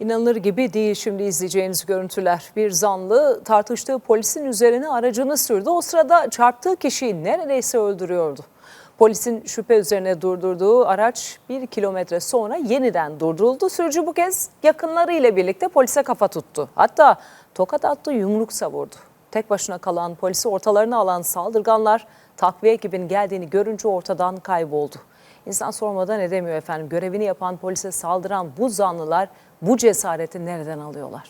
İnanılır gibi değil şimdi izleyeceğiniz görüntüler. Bir zanlı tartıştığı polisin üzerine aracını sürdü. O sırada çarptığı kişiyi neredeyse öldürüyordu. Polisin şüphe üzerine durdurduğu araç bir kilometre sonra yeniden durduruldu. Sürücü bu kez yakınlarıyla birlikte polise kafa tuttu. Hatta tokat attı yumruk savurdu. Tek başına kalan polisi ortalarına alan saldırganlar takviye ekibinin geldiğini görünce ortadan kayboldu. İnsan sormadan edemiyor efendim. Görevini yapan polise saldıran bu zanlılar bu cesareti nereden alıyorlar?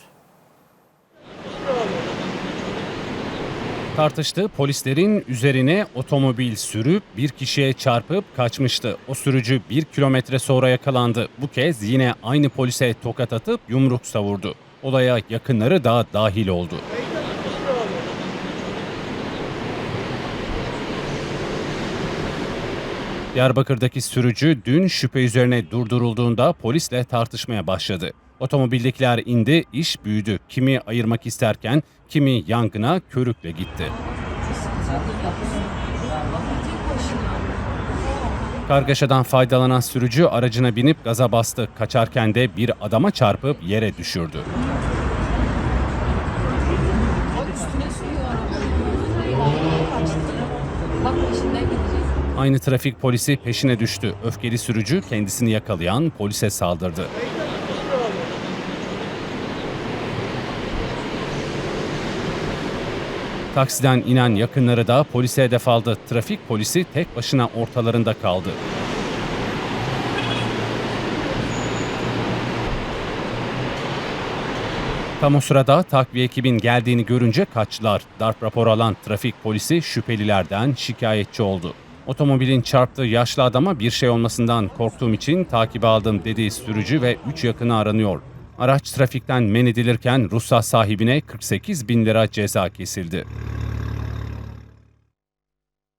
Tartıştı polislerin üzerine otomobil sürüp bir kişiye çarpıp kaçmıştı. O sürücü bir kilometre sonra yakalandı. Bu kez yine aynı polise tokat atıp yumruk savurdu. Olaya yakınları da dahil oldu. Diyarbakır'daki sürücü dün şüphe üzerine durdurulduğunda polisle tartışmaya başladı. Otomobildekiler indi, iş büyüdü. Kimi ayırmak isterken kimi yangına körükle gitti. Kargaşadan faydalanan sürücü aracına binip gaza bastı. Kaçarken de bir adama çarpıp yere düşürdü. Aynı trafik polisi peşine düştü. Öfkeli sürücü kendisini yakalayan polise saldırdı. Taksiden inen yakınları da polise hedef aldı. Trafik polisi tek başına ortalarında kaldı. Tam o sırada takviye ekibin geldiğini görünce kaçtılar. Darp raporu alan trafik polisi şüphelilerden şikayetçi oldu. Otomobilin çarptığı yaşlı adama bir şey olmasından korktuğum için takibe aldım dediği sürücü ve 3 yakını aranıyor. Araç trafikten men edilirken ruhsat sahibine 48 bin lira ceza kesildi.